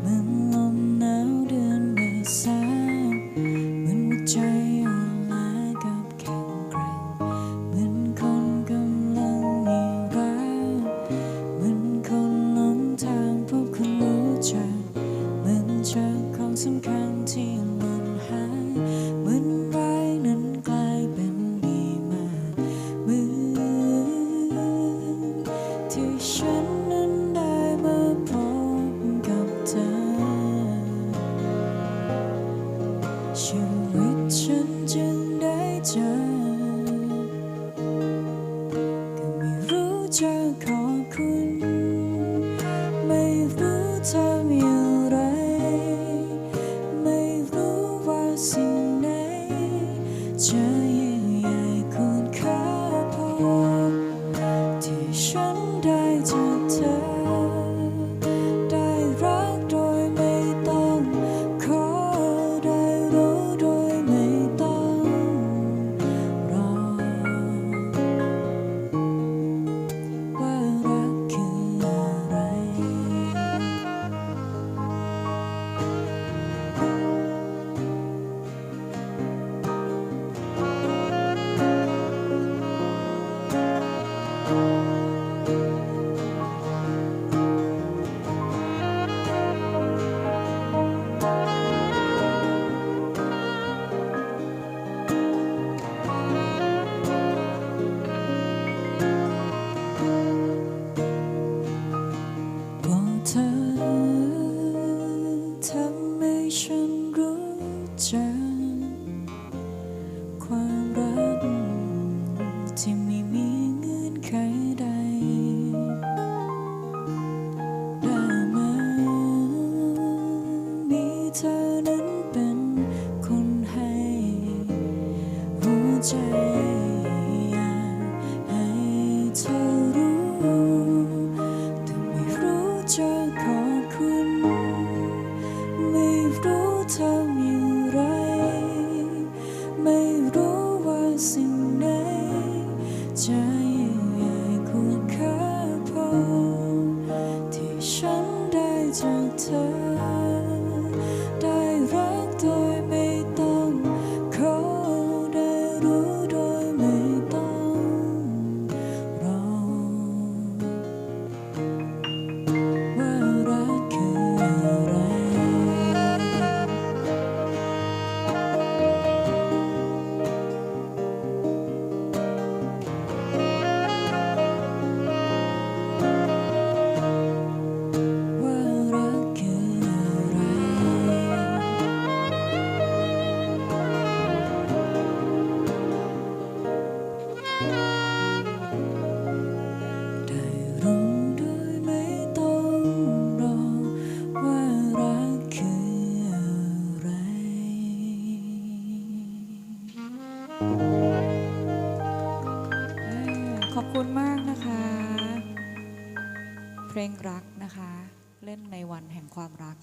เหมือนลมหนาวเดือนเมษาเหมือนหัวใจอ่อนล้กับแข็งแกร่งเหมือนคนกำลังมีรักเหมือนคนหลงทางพบคนรู้จักเหมือนเจอของสำคัญที่หล่นหาย จะ ใจอยากให้เธอรู้แต่ไม่รู้จะขอบคุณ ไม่รู้ทำอย่างไร ไม่รู้ว่าสิ่งไหนจะยิ่งใหญ่คุณค่าพอที่ฉันได้จากเธอ ขอบคุณมากนะคะ เพลงรักนะคะ เล่นในวันแห่งความรัก